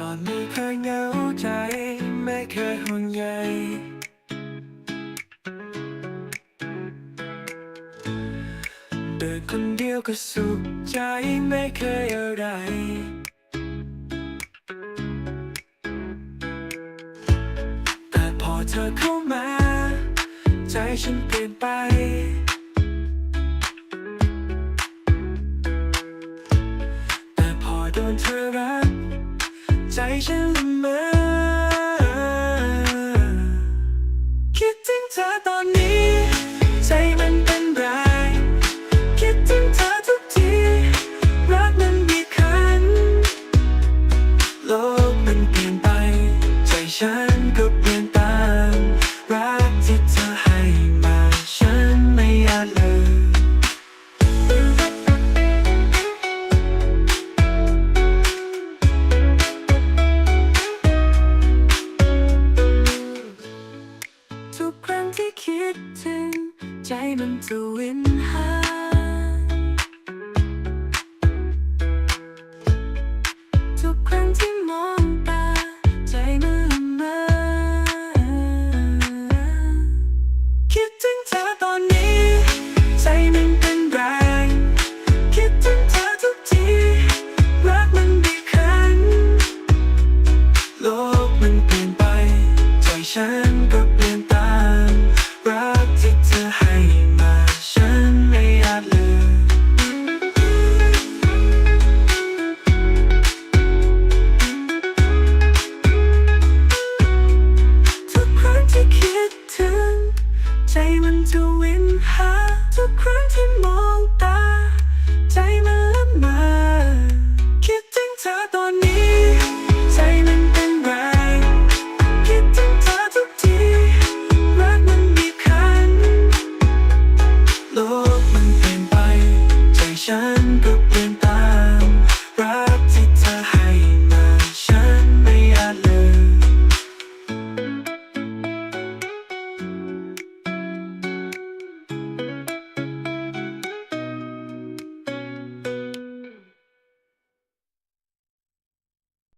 ก่อนไม่เคยเหงาใจ ไม่เคยห่วงใยเดินคนเดียวก็สุขใจไม่เคยอะไร แต่พอเธอเข้ามา ใจฉันเปลี่ยนไปแต่พอโดนเธอ 再见了吗 ทุกครั้งที่คิดถึง ใจมันจะวินหา ทุกครั้งที่มองตา ใจมันละเมอคิดถึงเธอตอนนี้ ใจมันเป็นแรง คิดถึงเธอทุกที รักมันดีขึ้นโลกมันเปลี่ยนไป ใจฉันก็ in time right?